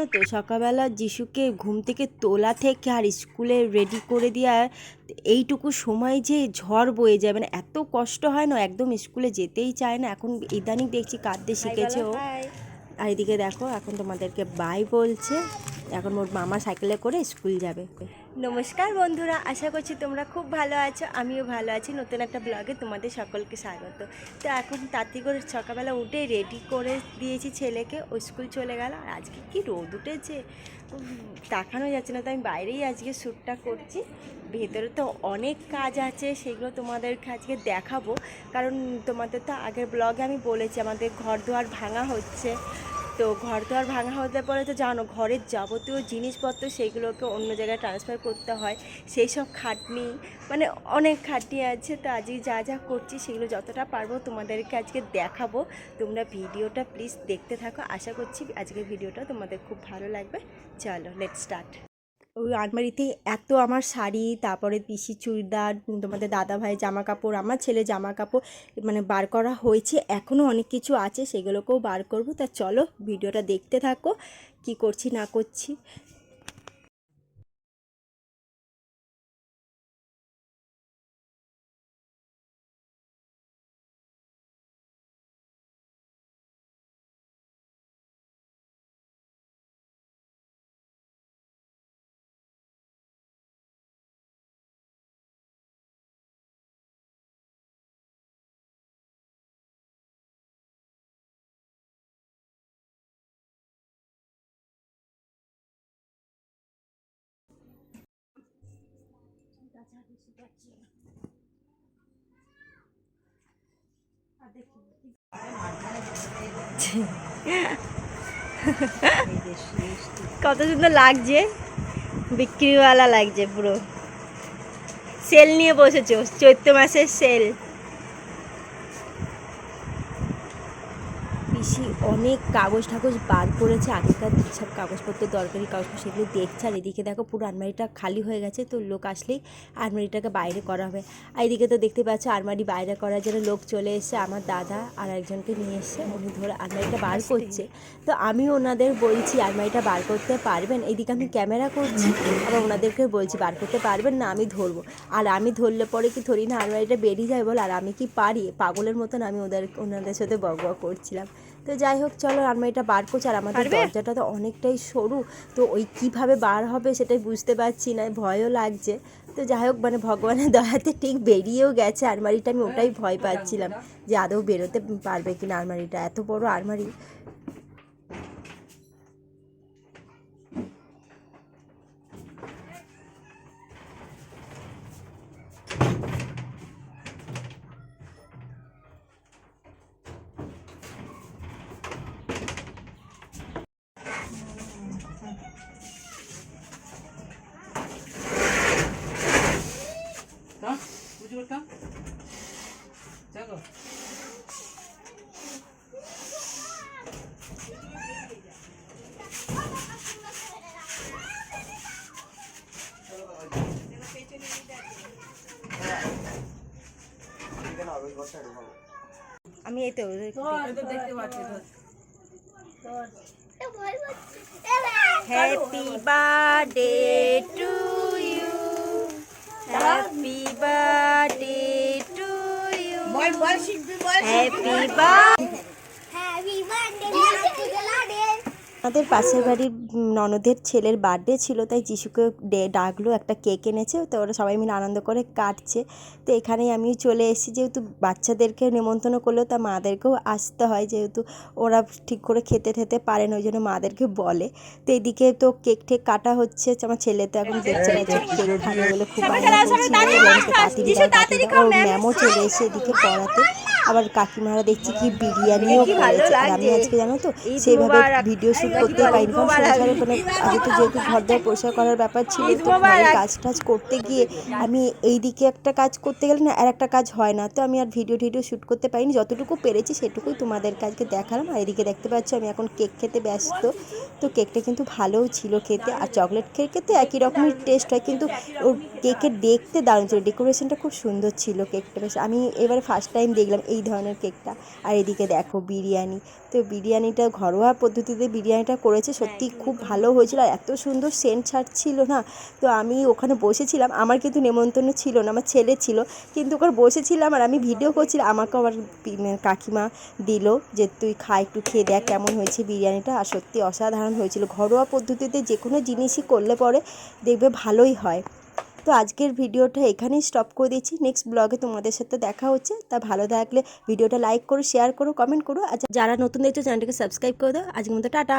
জানো তো? সকালবেলা যিশুকে ঘুম থেকে তোলা থেকে আর স্কুলে রেডি করে দেওয়া এইটুকু সময় যে ঝড় বয়ে যায় মানে এত কষ্ট হয় না? একদম স্কুলে যেতেই চায় না। এখন ইদানিং দেখছি কাঁদতে শিখেছে ও। আর এদিকে দেখো এখন তোমাদেরকে বাই বলছে। এখন ওর মামা সাইকেলে করে স্কুল যাবে। নমস্কার বন্ধুরা, আশা করছি তোমরা খুব ভালো আছো, আমিও ভালো আছি। নতুন একটা ব্লগে তোমাদের সকলকে স্বাগত। তো এখন তাড়াতাড়ি করে সকালবেলা উঠে রেডি করে দিয়েছি ছেলেকে, ও স্কুল চলে গেল। আর আজকে কি রোদ উঠেছে? তাকানো যাচ্ছে না, তো আমি বাইরেই আজকে শ্যুটটা করছি। ভেতরে তো অনেক কাজ আছে, সেগুলো তোমাদেরকে আজকে দেখাবো। কারণ তোমাদের তো আগের ব্লগে আমি বলেছি, আমাদের ঘর দুয়ার ভাঙা হচ্ছে। তো ঘর দুয়ার ভাঙা হতে পরে তো জানো, ঘরের যাবতীয় জিনিসপত্র সেইগুলোকে অন্য জায়গায় ট্রান্সফার করতে হয়। সেই সব খাটনি মানে অনেক খাটনি আছে, তো আজকে যা যা করছি সেগুলো যতটা পারব তোমাদেরকে আজকে দেখাবো। তোমরা ভিডিওটা প্লিজ দেখতে থাকো। আশা করছি আজকের ভিডিওটা তোমাদের খুব ভালো লাগবে। চলো লেট স্টার্ট ওই আলমারিতে এত আমার শাড়ি, তারপরে পিসি চুড়িদার, তোমাদের দাদা ভাই জামা কাপড় আমার ছেলে জামা কাপড় মানে বার করা হয়েছে, এখনও অনেক কিছু আছে, সেগুলোকেও বার করব। তা চলো, ভিডিওটা দেখতে থাকো, কি করছি না করছি। কত সুন্দর লাগছে। বিক্রিওয়ালা লাগছে পুরো। সেল নিয়ে বসেছো চৈত্র মাসের সেল অনেক কাগজ ঠাগজ বার করেছে আগেকার সব কাগজপত্র দরকারি কাগজপত্র সেগুলো দেখছে আর এদিকে দেখো পুরো আলমারিটা খালি হয়ে গেছে তো লোক আসলেই আলমারিটাকে বাইরে করা হবে। আর এদিকে তো দেখতে পাচ্ছ আলমারি বাইরে করার জন্য লোক চলে এসেছে আমার দাদা আর একজনকে নিয়ে এসছে উনি ধরে আলমারিটা বার করছে। তো আমি ওনাদের বলছি আলমারিটা বার করতে পারবেন? এদিকে আমি ক্যামেরা করছি আবার ওনাদেরকে বলছি বার করতে পারবেন না আমি ধরবো। আর আমি ধরলে পরে কি ধরি না আলমারিটা বেরিয়ে যায় বল? আর আমি কি পারি? পাগলের মতন আমি ওদের ওনাদের সাথে বক বক করছিলাম। তো যাই হোক চলো আলমারিটা বার করছি। আর আমাদের দরজাটা তো অনেকটাই সরু তো ওই কীভাবে বার হবে সেটাই বুঝতে পারছি না ভয়ও লাগছে। তো যাই হোক মানে ভগবানের দয়াতে ঠিক বেরিয়েও গেছে আলমারিটা আমি ওটাই ভয় পাচ্ছিলাম যে আদৌ বেরোতে পারবে কিনা আলমারিটা এত বড় আলমারি। আমি এই তো দেখতে পাচ্ছি happy birthday to you happy birthday to you happy birthday happy birthday আমাদের পাশের বাড়ির ননদের ছেলের বার্থডে ছিল তাই যিশুকে ডে- ডাকলো একটা কেক এনেছে তো ওরা সবাই মিলে আনন্দ করে কাটছে। তো এখানেই আমিও চলে এসেছি যেহেতু বাচ্চাদেরকে নেমন্তন্ন করলেও তা মাদেরকেও আসতে হয় যেহেতু ওরা ঠিক করে খেতে ঠেতে পারে না ওই জন্য মাদেরকে বলে। তো এদিকে তো কেক ঠেক কাটা হচ্ছে আমার ছেলে তো এখন দেখছে না কেক খাবে বলে খুব দাও। ওর ম্যামও চলে এসে এদিকে পড়াতে। আবার কাকিমারা দেখছি কি বিরিয়ানিও করেছে। আর আমি আজকে জানো তো সেইভাবে ভিডিও শুট করতে পারিনি কারণ সংসারে মানে আগে তো যেহেতু ঘর দেওয়া পরিষ্কার করার ব্যাপার ছিল তো ঘরে কাজ টাজ করতে গিয়ে আমি এই দিকে একটা কাজ করতে গেলে না আর একটা কাজ হয় না। তো আমি আর ভিডিও টিডিও শ্যুট করতে পারিনি যতটুকু পেরেছি সেটুকুই তোমাদের কাছকে দেখালাম। আর এদিকে দেখতে পাচ্ছ আমি এখন কেক খেতে ব্যস্ত। তো কেকটা কিন্তু ভালোও ছিল খেতে আর চকলেট কেকে তো একই রকমের টেস্ট হয় কিন্তু ওর কেকের দেখতে দারুণ ছিল। ডেকোরেশনটা খুব সুন্দর ছিল কেকটা বেশ। আমি এবারে ফার্স্ট টাইম দেখলাম এই এই ধরনের কেকটা। আর এদিকে দেখো বিরিয়ানি। তো বিরিয়ানিটা ঘরোয়া পদ্ধতিতে বিরিয়ানিটা করেছে সত্যি খুব ভালো হয়েছিল আর এত সুন্দর সেন্ট ছাড়ছিল না। তো আমি ওখানে বসেছিলাম আমার কিন্তু নেমন্তন্ন ছিল না আমার ছেলে ছিল। কিন্তু ওখানে বসেছিলাম আর আমি ভিডিও করছিলাম আমাকে আবার কাকিমা দিল যে তুই খা একটু খেয়ে দেখ কেমন হয়েছে বিরিয়ানিটা। আর সত্যি অসাধারণ হয়েছিল। ঘরোয়া পদ্ধতিতে যে কোনো জিনিসই করলে পরে দেখবে ভালোই হয়। তো আজকের ভিডিওটা এখানেই স্টপ করে দিচ্ছি। নেক্সট ব্লগে তোমাদের সাথে দেখা হচ্ছে। তা ভালো থাকলে ভিডিওটা লাইক করো শেয়ার করো কমেন্ট করো। আর যারা নতুন দেখছ চ্যানেলটাকে সাবস্ক্রাইব করে দাও। আজকের মধ্যে টাটা।